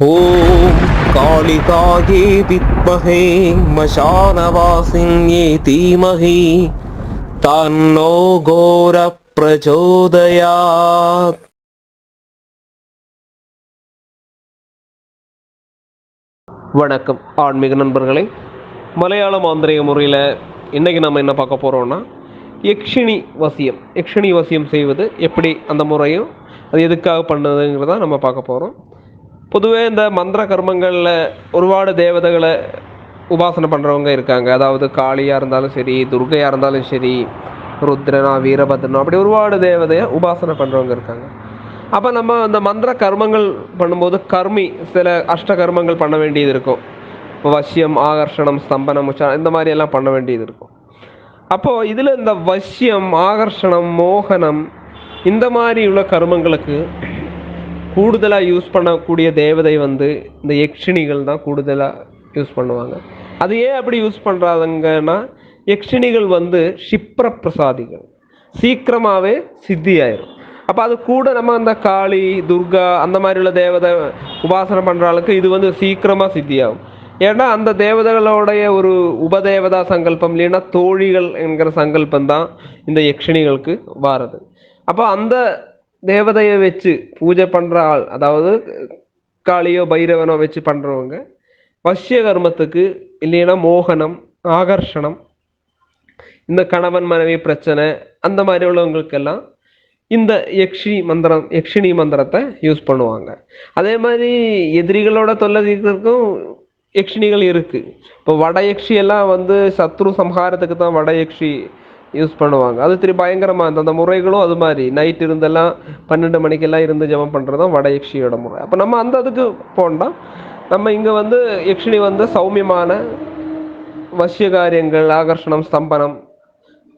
ॐ कालिकायै विद्महे मशानवासिन्ये धीमहि तन्नो घोरप्रचोदयात् வணக்கம் ஆன்மீக நண்பர்களே மலையாள மாந்திரிக முறையில் இன்றைக்கி நம்ம என்ன பார்க்க போகிறோம்னா யக்ஷினி வசியம் யக்ஷினி வசியம் செய்வது எப்படி அந்த முறையும் அது எதுக்காக பண்ணுதுங்கிறத நம்ம பார்க்க போகிறோம் பொதுவே இந்த மந்திர கர்மங்களில் ஒருபாடு தேவதைகளை உபாசனை பண்ணுறவங்க இருக்காங்க. அதாவது காளியாக இருந்தாலும் சரி துர்கையாக இருந்தாலும் சரி ருத்ரனா வீரபத்ரனா அப்படி ஒருபாடு தேவதையை உபாசனை பண்ணுறவங்க இருக்காங்க. அப்போ நம்ம அந்த மந்திர கர்மங்கள் பண்ணும்போது கர்மி சில அஷ்ட கர்மங்கள் பண்ண வேண்டியது இருக்கும். இப்போ வசியம் ஆகர்ஷணம் ஸ்தம்பனம் உச்சா இந்த மாதிரி எல்லாம் பண்ண வேண்டியது இருக்கும். அப்போது இதில் இந்த வசியம் ஆகர்ஷணம் மோகனம் இந்த மாதிரி உள்ள கர்மங்களுக்கு கூடுதலாக யூஸ் பண்ணக்கூடிய தேவதை வந்து இந்த யக்ஷினிகள் தான் கூடுதலாக யூஸ் பண்ணுவாங்க. அது ஏன் அப்படி யூஸ் பண்ணுறாங்கன்னா யக்ஷினிகள் வந்து ஷிப்ர பிரசாதிகள் சீக்கிரமாகவே சித்தி ஆயிரும் அப்போ அது கூட நம்ம அந்த காளி துர்கா அந்த மாதிரி உள்ள தேவதை உபாசனை பண்ணுறாளுக்கு இது வந்து சீக்கிரமாக சித்தியாகும். ஏன்னா அந்த தேவதைகளோடைய ஒரு உபதேவதா சங்கல்பம் இல்லைன்னா தோழிகள் என்கிற சங்கல்பம் தான் இந்த யக்ஷினிகளுக்கு வாரது. அப்போ அந்த தேவதையை வச்சு பூஜை பண்ணுற ஆள் அதாவது காளியோ பைரவனோ வச்சு பண்ணுறவங்க வசிய கர்மத்துக்கு இல்லைன்னா மோகனம் ஆகர்ஷணம் இந்த கணவன் மனைவி பிரச்சனை அந்த மாதிரி உள்ளவங்களுக்கெல்லாம் இந்த யக்ஷி மந்திரம் யக்ஷினி மந்திரத்தை யூஸ் பண்ணுவாங்க. அதே மாதிரி எதிரிகளோட தொல்லை தீர்க்கிறதுக்கும் யக்ஷினிகள் இருக்கு. இப்போ வட யக்ஷி எல்லாம் வந்து சத்ரு சம்ஹாரத்துக்கு தான் வட யக்ஷி யூஸ் பண்ணுவாங்க. அது திரு பயங்கரமா அந்தந்த அந்த முறைகளும் அது மாதிரி. நைட் இருந்தெல்லாம் பன்னெண்டு மணிக்கெல்லாம் இருந்து ஜபம் பண்ணுறது தான் வட யக்ஷியோட முறை. அப்போ நம்ம அந்த அதுக்கு போண்டோம் நம்ம இங்கே வந்து யக்ஷினி வந்து சௌமியமான வசிய காரியங்கள் ஆகர்ஷணம் ஸ்தம்பனம்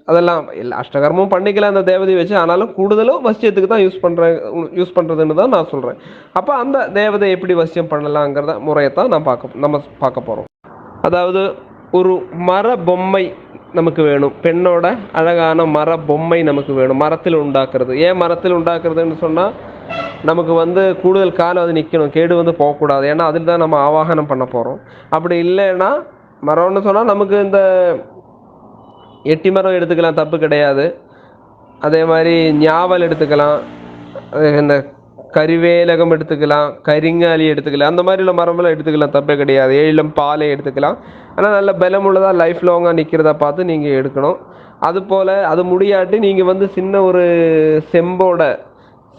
அதெல்லாம் எல்லா அஷ்டகர்மம் பண்ணிக்கலாம் அந்த தேவதையை வச்சு ஆனாலும் கூடுதலும் வசியத்துக்கு தான் யூஸ் பண்ணுறேன் யூஸ் பண்ணுறதுன்னு தான் நான் சொல்கிறேன் அப்போ அந்த தேவதை எப்படி வசியம் பண்ணலாங்கிறத முறையை தான் நான் பார்க்க நம்ம பார்க்க போகிறோம் அதாவது ஒரு மர பொம்மை நமக்கு வேணும். பெண்ணோட அழகான மர பொம்மை நமக்கு வேணும். மரத்தில் உண்டாக்குறது. ஏன் மரத்தில் உண்டாக்குறதுன்னு சொன்னால் நமக்கு வந்து கூடுதல் காலம் அது நிற்கணும் கேடு வந்து போகக்கூடாது. ஏன்னா அதில் தான் நம்ம ஆவாகனம் பண்ண போகிறோம் அப்படி இல்லைன்னா மரம்னு சொன்னால் நமக்கு இந்த எட்டி மரம் எடுத்துக்கலாம் தப்பு கிடையாது. அதே மாதிரி ஞாவல் எடுத்துக்கலாம். இந்த கருவேலகம் எடுத்துக்கலாம் கரிங்காலி எடுத்துக்கலாம் அந்த மாதிரி உள்ள மரமெல்லாம் எடுத்துக்கலாம் தப்பே கிடையாது. ஏழம் பாலை எடுத்துக்கலாம். ஆனால் நல்ல பலமுள்ளதாக லைஃப் லாங்காக நிற்கிறத பார்த்து நீங்கள் எடுக்கணும். அதுபோல் அது முடியாட்டி நீங்கள் வந்து சின்ன ஒரு செம்போட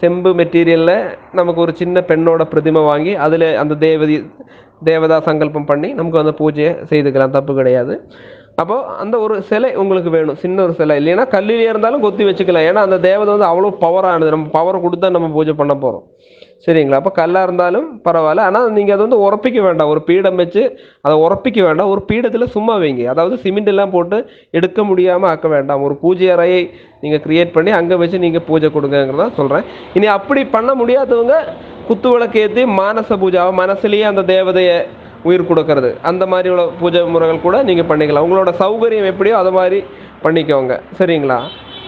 செம்பு மெட்டீரியலில் நமக்கு ஒரு சின்ன பெண்ணோட பிரதிமை வாங்கி அதில் அந்த தேவதி தேவதா சங்கல்பம் பண்ணி நமக்கு அந்த பூஜையை செய்துக்கலாம். தப்பு கிடையாது. அப்போ அந்த ஒரு சிலை உங்களுக்கு வேணும் சின்ன ஒரு சிலை. இல்லைன்னா கல்லிலே இருந்தாலும் கொத்தி வச்சுக்கலாம். ஏன்னா அந்த தேவதை வந்து அவ்வளோ பவரானது நம்ம பவர் கொடுத்தா நம்ம பூஜை பண்ண போகிறோம் சரிங்களா? அப்போ கல்லாக இருந்தாலும் பரவாயில்ல. ஆனால் நீங்கள் அதை வந்து உரப்பிக்க வேண்டாம். ஒரு பீடம் வச்சு அதை உரப்பிக்க வேண்டாம். ஒரு பீடத்தில் சும்மா வைங்க. அதாவது சிமெண்ட் எல்லாம் போட்டு எடுக்க முடியாமல் ஆக்க வேண்டாம். ஒரு பூஜை அறையை நீங்கள் கிரியேட் பண்ணி அங்கே வச்சு நீங்கள் பூஜை கொடுங்கங்கிறதான் சொல்கிறேன் இனி அப்படி பண்ண முடியாதவங்க குத்து விளக்கு ஏற்றி மானச பூஜை. மனசுலேயே அந்த தேவதையை உயிர் கொடுக்கறது. அந்த மாதிரி உள்ள பூஜை முறைகள் கூட நீங்கள் பண்ணிக்கலாம். உங்களோட சௌகரியம் எப்படியோ அது மாதிரி பண்ணிக்கோங்க. சரிங்களா?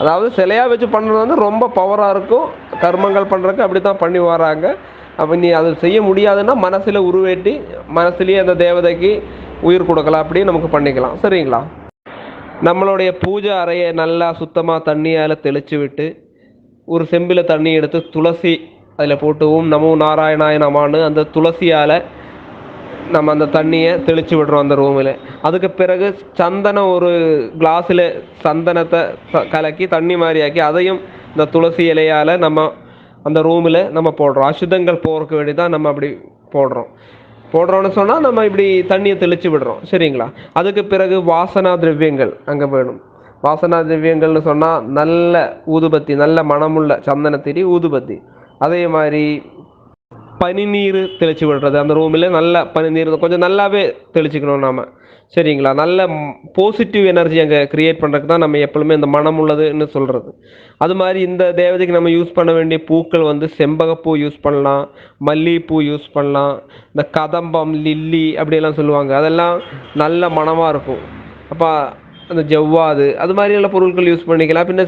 அதாவது சிலையாக வச்சு பண்ணுறது வந்து ரொம்ப பவராக இருக்கும். கர்மங்கள் பண்ணுறதுக்கு அப்படி தான் பண்ணி வராங்க. அப்போ நீ அது செய்ய முடியாதுன்னா மனசில் உருவேட்டி மனசுலேயே அந்த தேவதைக்கு உயிர் கொடுக்கலாம். அப்படின்னு நமக்கு பண்ணிக்கலாம். சரிங்களா? நம்மளுடைய பூஜை அறையை நல்லா சுத்தமாக தண்ணியால் தெளித்து விட்டு ஒரு செம்பில் தண்ணி எடுத்து துளசி அதில் போட்டு ஓம் நமோ நாராயணாய நமான்னு அந்த துளசியால் நம்ம அந்த தண்ணியை தெளித்து விடுறோம் அந்த ரூமில் அதுக்கு பிறகு சந்தனம் ஒரு கிளாஸில் சந்தனத்தை கலக்கி தண்ணி மாதிரியாக்கி அதையும் இந்த துளசி இலையால் நம்ம அந்த ரூமில் நம்ம போடுறோம். அசுத்தங்கள் போகிறதுக்கு வேண்டி தான் நம்ம அப்படி போடுறோம். போடுறோம்னு சொன்னால் நம்ம இப்படி தண்ணியை தெளித்து விடுறோம். சரிங்களா? அதுக்கு பிறகு வாசனா திரவியங்கள் அங்கே வேணும். வாசனா திரவியங்கள்னு சொன்னால் நல்ல ஊதுபத்தி நல்ல மணமுள்ள சந்தனத்திரி ஊதுபத்தி. அதே மாதிரி பனிநீர் தெளித்து விடுறது. அந்த ரூமில் நல்ல பனிநீர் கொஞ்சம் நல்லாவே தெளிச்சுக்கணும் நாம். சரிங்களா? நல்ல பாசிட்டிவ் எனர்ஜி அங்கே கிரியேட் பண்ணுறதுக்கு தான் நம்ம எப்பவுமே இந்த மனம் உள்ளதுன்னு சொல்கிறது அது மாதிரி இந்த தேவதைக்கு நம்ம யூஸ் பண்ண வேண்டிய பூக்கள் வந்து செம்பகப்பூ யூஸ் பண்ணலாம். மல்லிகைப்பூ யூஸ் பண்ணலாம். இந்த கதம்பம் லில்லி அப்படியெல்லாம் சொல்லுவாங்க. அதெல்லாம் நல்ல மனமாக இருக்கும். அப்போ அந்த ஜவ்வாது அது மாதிரியான பொருட்கள் யூஸ் பண்ணிக்கலாம். பின்ன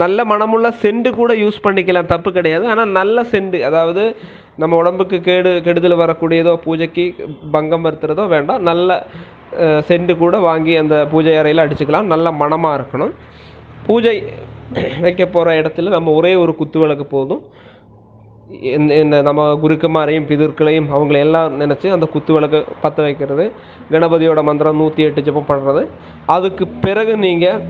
நல்ல மனமுள்ள செண்டு கூட யூஸ் பண்ணிக்கலாம். தப்பு கிடையாது. ஆனால் நல்ல செண்டு அதாவது நம்ம உடம்புக்கு கேடு கெடுதல் வரக்கூடியதோ பூஜைக்கு பங்கம் வருத்துறதோ வேண்டாம். நல்ல செண்டு கூட வாங்கி அந்த பூஜை அறையில் அடிச்சுக்கலாம். நல்ல மணமாக இருக்கணும். பூஜை வைக்க போகிற இடத்துல நம்ம ஒரே ஒரு குத்து விளக்கு போதும். இந்த நம்ம குருக்குமாரையும் பிதர்களையும் அவங்கள எல்லாம் நினச்சி அந்த குத்து விளக்கு பற்ற வைக்கிறது. கணபதியோட மந்திரம் நூற்றி எட்டு ஜெபம் பண்ணுறது அதுக்கு பிறகு நீங்கள்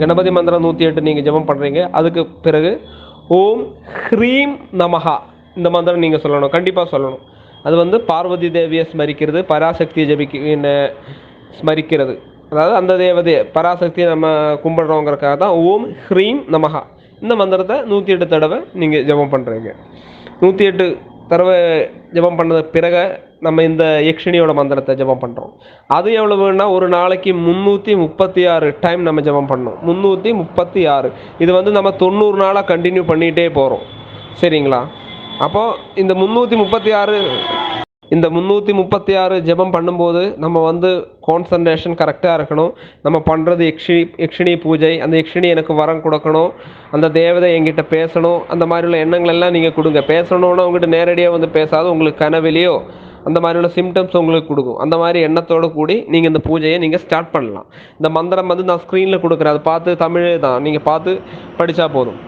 கணபதி மந்திரம் நூற்றி எட்டு நீங்கள் ஜெபம் பண்ணுறீங்க அதுக்கு பிறகு ஓம் ஹ்ரீம் நமஹா. இந்த மந்திரம் நீங்கள் சொல்லணும். கண்டிப்பாக சொல்லணும். அது வந்து பார்வதி தேவியை ஸ்மரிக்கிறது பராசக்தியை ஜபிக்க ஸ்மரிக்கிறது. அதாவது அந்த தேவதையை பராசக்தியை நம்ம கும்பிடுறோங்கிறக்காக தான் ஓம் ஹ்ரீம் நமஹா. இந்த மந்திரத்தை நூற்றி எட்டு தடவை நீங்கள் ஜெபம் பண்ணுறீங்க நூற்றி எட்டு தடவை ஜெபம் பண்ணது பிறகு நம்ம இந்த யக்ஷினியோட மந்திரத்தை ஜெபம் பண்ணுறோம் அது எவ்வளவுன்னா ஒரு நாளைக்கு முந்நூற்றி முப்பத்தி ஆறு டைம் நம்ம ஜெபம் பண்ணோம். முந்நூற்றி முப்பத்தி ஆறு இது வந்து நம்ம தொண்ணூறு நாளாக கண்டினியூ பண்ணிகிட்டே போகிறோம் சரிங்களா? அப்போது இந்த முந்நூற்றி முப்பத்தி ஆறு இந்த முந்நூற்றி முப்பத்தி ஆறு ஜெபம் பண்ணும்போது நம்ம வந்து கான்சன்ட்ரேஷன் கரெக்டாக இருக்கணும். நம்ம பண்ணுறது யக்ஷி யக்ஷினி பூஜை அந்த யக்ஷினி எனக்கு வரம் கொடுக்கணும். அந்த தேவதை என்கிட்ட பேசணும். அந்த மாதிரி உள்ள எண்ணங்கள் எல்லாம் நீங்கள் கொடுங்க. பேசணும்னா உங்ககிட்ட நேரடியாக வந்து பேசாத. உங்களுக்கு கனவிலையோ அந்த மாதிரி உள்ள சிம்டம்ஸ் உங்களுக்கு கொடுக்கும். அந்த மாதிரி எண்ணத்தோடு கூடி நீங்கள் இந்த பூஜையை நீங்கள் ஸ்டார்ட் பண்ணலாம். இந்த மந்திரம் வந்து நான் ஸ்க்ரீனில் கொடுக்குறேன். அதை பார்த்து தமிழே தான். நீங்கள் பார்த்து படித்தா போதும்.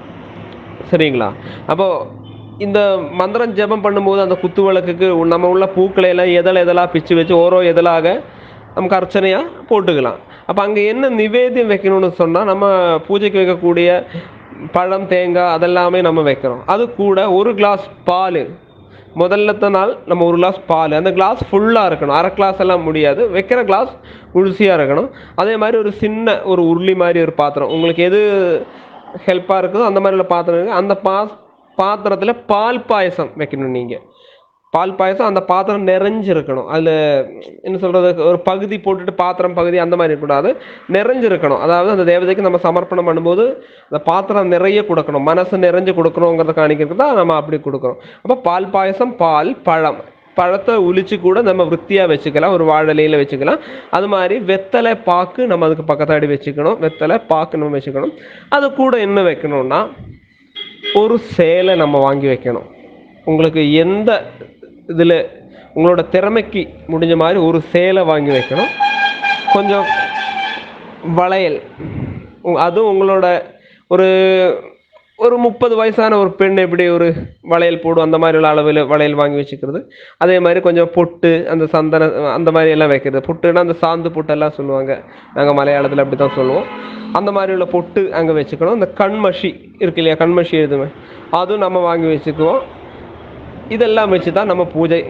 சரிங்களா? அப்போது இந்த மந்திரம் ஜெபம் பண்ணும்போது அந்த குத்து விளக்குக்கு நம்ம உள்ள பூக்களை எல்லாம் எதில் எதெல்லாம் பிச்சு வச்சு ஓரோ எதலாக நமக்கு அர்ச்சனையாக போட்டுக்கலாம். அப்போ அங்கே என்ன நிவேதியம் வைக்கணும்னு சொன்னால் நம்ம பூஜைக்கு வைக்கக்கூடிய பழம் தேங்காய் அதெல்லாமே நம்ம வைக்கிறோம். அது கூட ஒரு கிளாஸ் பால். முதல்லத்த நாள் நம்ம ஒரு கிளாஸ் பால். அந்த கிளாஸ் ஃபுல்லாக இருக்கணும். அரை கிளாஸ் எல்லாம் முடியாது. வைக்கிற கிளாஸ் முழுசியாக இருக்கணும். அதே மாதிரி ஒரு சின்ன ஒரு உருளி மாதிரி ஒரு பாத்திரம். உங்களுக்கு எது ஹெல்ப்பாக இருக்குதோ அந்த மாதிரி உள்ள பாத்திரம் இருக்குது அந்த பாஸ் பாத்திரத்தில் பால் பாயசம் வைக்கணும் நீங்கள் பால் பாயசம் அந்த பாத்திரம் நிறைஞ்சிருக்கணும். அதில் என்ன சொல்கிறது ஒரு பகுதி போட்டுட்டு பாத்திரம் பகுதி அந்த மாதிரி இருக்கக்கூடாது. நிறைஞ்சிருக்கணும். அதாவது அந்த தேவதைக்கு நம்ம சமர்ப்பணம் பண்ணும்போது அந்த பாத்திரம் நிறைய கொடுக்கணும். மனசு நிறைஞ்சு கொடுக்கணுங்கிறத காணிக்கிறது தான் நம்ம அப்படி கொடுக்குறோம். அப்போ பால் பாயசம் பால் பழம். பழத்தை உளிச்சு கூட நம்ம விற்த்தியாக வச்சுக்கலாம். ஒரு வாழலையில் வச்சுக்கலாம். அது மாதிரி வெத்தலை பாக்கு நம்ம அதுக்கு பக்கத்தாடி வச்சுக்கணும். வெத்தலை பாக்கு நம்ம வச்சுக்கணும். அது கூட என்ன வைக்கணும்னா ஒரு சேலை நம்ம வாங்கி வைக்கணும். உங்களுக்கு எந்த இதில் உங்களோட திறமைக்கு முடிஞ்ச மாதிரி ஒரு சேலை வாங்கி வைக்கணும். கொஞ்சம் வளையல். உ- அதுவும் உங்களோட ஒரு ஒரு முப்பது வயசான ஒரு பெண் எப்படி ஒரு வளையல் போடும் அந்த மாதிரி உள்ள அளவில் வளையல் வாங்கி வச்சுக்கிறது அதே மாதிரி கொஞ்சம் பொட்டு அந்த சந்தன அந்த மாதிரி எல்லாம் வைக்கிறது பொட்டுன்னா அந்த சாந்து பொட்டெல்லாம் சொல்லுவாங்க. நாங்கள் மலையாளத்தில் அப்படி தான் சொல்லுவோம். அந்த மாதிரி உள்ள பொட்டு அங்கே வச்சுக்கணும் இந்த கண்மஷி இருக்கு இல்லையா கண்மஷி எதுவுமே அதுவும் நம்ம வாங்கி வச்சுக்குவோம் இதெல்லாம் வச்சு தான் நம்ம பூஜை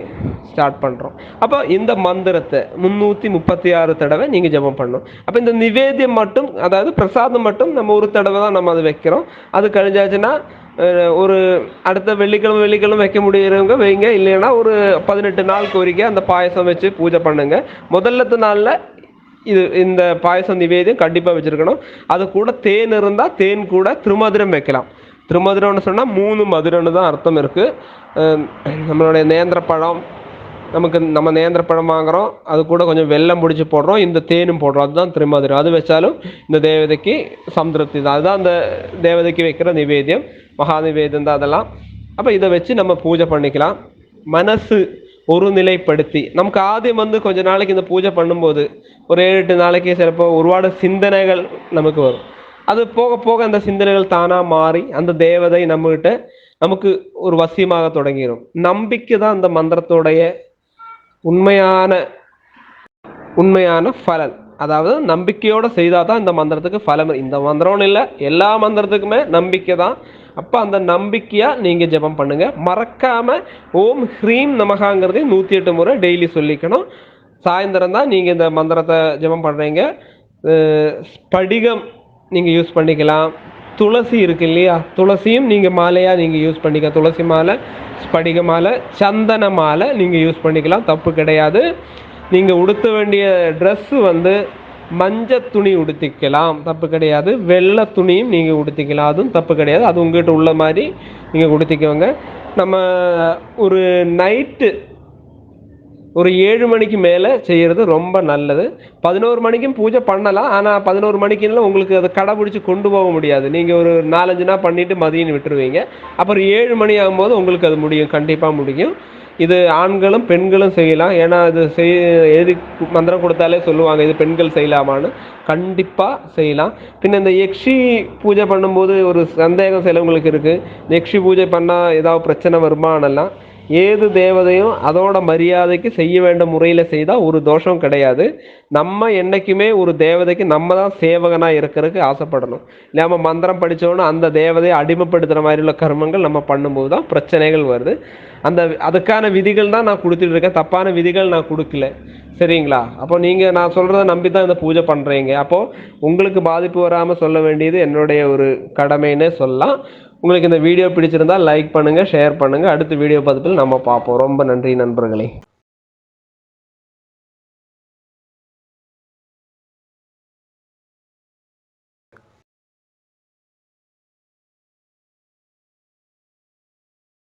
ஸ்டார்ட் பண்ணுறோம் அப்போ இந்த மந்திரத்தை முந்நூற்றி முப்பத்தி ஆறு தடவை நீங்கள் ஜெபம் பண்ணணும். அப்போ இந்த நிவேத்தியம் மட்டும் அதாவது பிரசாதம் மட்டும் நம்ம ஒரு தடவை தான் நம்ம அதை வைக்கிறோம். அது கழிஞ்சாச்சுன்னா ஒரு அடுத்த வெள்ளிக்கிழமை வெள்ளிக்கிழமை வைக்க முடியறவங்க வைங்க. இல்லைன்னா ஒரு பதினெட்டு நாள் கோரிக்கை அந்த பாயசம் வச்சு பூஜை பண்ணுங்க. முதல்லத்து நாளில் இது இந்த பாயசம் நிவேதியம் கண்டிப்பாக வச்சுருக்கணும். அது கூட தேன் இருந்தால் தேன் கூட திருமதுரம் வைக்கலாம். திருமதுரம்னு சொன்னால் மூணு மதுரம்னு தான் அர்த்தம் இருக்குது நம்மளுடைய நேந்திரப்பழம் நமக்கு நம்ம நேந்திரப்பழம் வாங்குகிறோம் வாங்குறோம். அது கூட கொஞ்சம் வெள்ளம் பிடிச்சி போடுறோம். இந்த தேனும் போடுறோம். அதுதான் திருமதுரம் அது வச்சாலும் இந்த தேவதைக்கு சம்திருப்தி தான். அதுதான் அந்த தேவதைக்கு வைக்கிற நிவேதியம் மகா நிவேதம் தான் அதெல்லாம். அப்போ இதை வச்சு நம்ம பூஜை பண்ணிக்கலாம். மனசு ஒரு நிலைப்படுத்தி நமக்கு ஆதியம் வந்து கொஞ்ச நாளைக்கு இந்த பூஜை பண்ணும்போது ஒரு ஏழு எட்டு நாளைக்கு சிலப்போ ஒருபாடு சிந்தனைகள் நமக்கு வரும். அது போக போக அந்த சிந்தனைகள் தானாக மாறி அந்த தேவதை நம்மகிட்ட நமக்கு ஒரு வசியமாக தொடங்கிடும் நம்பிக்கை தான் அந்த மந்திரத்தோடைய உண்மையான உண்மையான பலன். அதாவது நம்பிக்கையோட செய்தால் தான் இந்த மந்திரத்துக்கு பலம் இந்த மந்திரம்னு இல்லை எல்லா மந்திரத்துக்குமே நம்பிக்கை தான் அப்போ அந்த நம்பிக்கையாக நீங்கள் ஜெபம் பண்ணுங்கள் மறக்காமல் ஓம் ஹ்ரீம் நமகாங்கிறது நூற்றி எட்டு முறை டெய்லி சொல்லிக்கணும். சாயந்தரம் தான் நீங்கள் இந்த மந்திரத்தை ஜெபம் பண்ணுறீங்க ஸ்படிகம் நீங்கள் யூஸ் பண்ணிக்கலாம். துளசி இருக்கு இல்லையா? துளசியும் நீங்கள் மாலையாக நீங்கள் யூஸ் பண்ணிக்கலாம். துளசி மாலை ஸ்படிக மாலை சந்தன மாலை நீங்கள் யூஸ் பண்ணிக்கலாம். தப்பு கிடையாது. நீங்கள் உடுத்த வேண்டிய ட்ரெஸ்ஸு வந்து மஞ்சள் துணி உடுத்திக்கலாம். தப்பு கிடையாது. வெள்ளை துணியும் நீங்கள் உடுத்திக்கலாம். அதுவும் தப்பு கிடையாது. அது உங்ககிட்ட உள்ள மாதிரி நீங்கள் உடுத்திக்கோங்க. நம்ம ஒரு நைட்டு ஒரு ஏழு மணிக்கு மேலே செய்கிறது ரொம்ப நல்லது. பதினோரு மணிக்கும் பூஜை பண்ணலாம். ஆனால் பதினோரு மணிக்குன்னு உங்களுக்கு அதை கடைபிடிச்சி கொண்டு போக முடியாது. நீங்கள் ஒரு நாலஞ்சு நாள் பண்ணிவிட்டு மதியம் விட்டுருவீங்க. அப்புறம் ஏழு மணி ஆகும்போது உங்களுக்கு அது முடியும். கண்டிப்பாக முடியும். இது ஆண்களும் பெண்களும் செய்யலாம். ஏன்னா இது செய் எழுதி மந்திரம் கொடுத்தாலே சொல்லுவாங்க இது பெண்கள் செய்யலாமான்னு. கண்டிப்பாக செய்யலாம். பின்ன இந்த யக்ஷி பூஜை பண்ணும்போது ஒரு சந்தேகம் சிலவங்களுக்கு இருக்குது யக்ஷி பூஜை பண்ணால் ஏதாவது பிரச்சனை வருமானெல்லாம் ஏது தேவதையும் அதோட மரியாதைக்கு செய்ய வேண்ட முறையில் செய்தால் ஒரு தோஷம் கிடையாது. நம்ம என்றைக்குமே ஒரு தேவதைக்கு நம்ம தான் சேவகனாக இருக்கிறதுக்கு ஆசைப்படணும். நம்ம மந்திரம் படித்தோன்னா அந்த தேவதையை அடிமைப்படுத்துகிற மாதிரி உள்ள கர்மங்கள் நம்ம பண்ணும்போது தான் பிரச்சனைகள் வருது. அந்த அதுக்கான விதிகள் தான் நான் கொடுத்துட்டு இருக்கேன். தப்பான விதிகள் நான் கொடுக்கல. சரிங்களா? அப்போ நீங்கள் நான் சொல்கிறத நம்பி தான் இந்த பூஜை பண்ணுறீங்க அப்போது உங்களுக்கு பாதிப்பு வராமல் சொல்ல வேண்டியது என்னுடைய ஒரு கடமைன்னு சொல்லலாம். உங்களுக்கு இந்த வீடியோ பிடிச்சிருந்தா லைக் பண்ணுங்கள் ஷேர் பண்ணுங்கள் அடுத்த வீடியோ பதிப்பில் நம்ம பார்ப்போம். ரொம்ப நன்றி நண்பர்களே.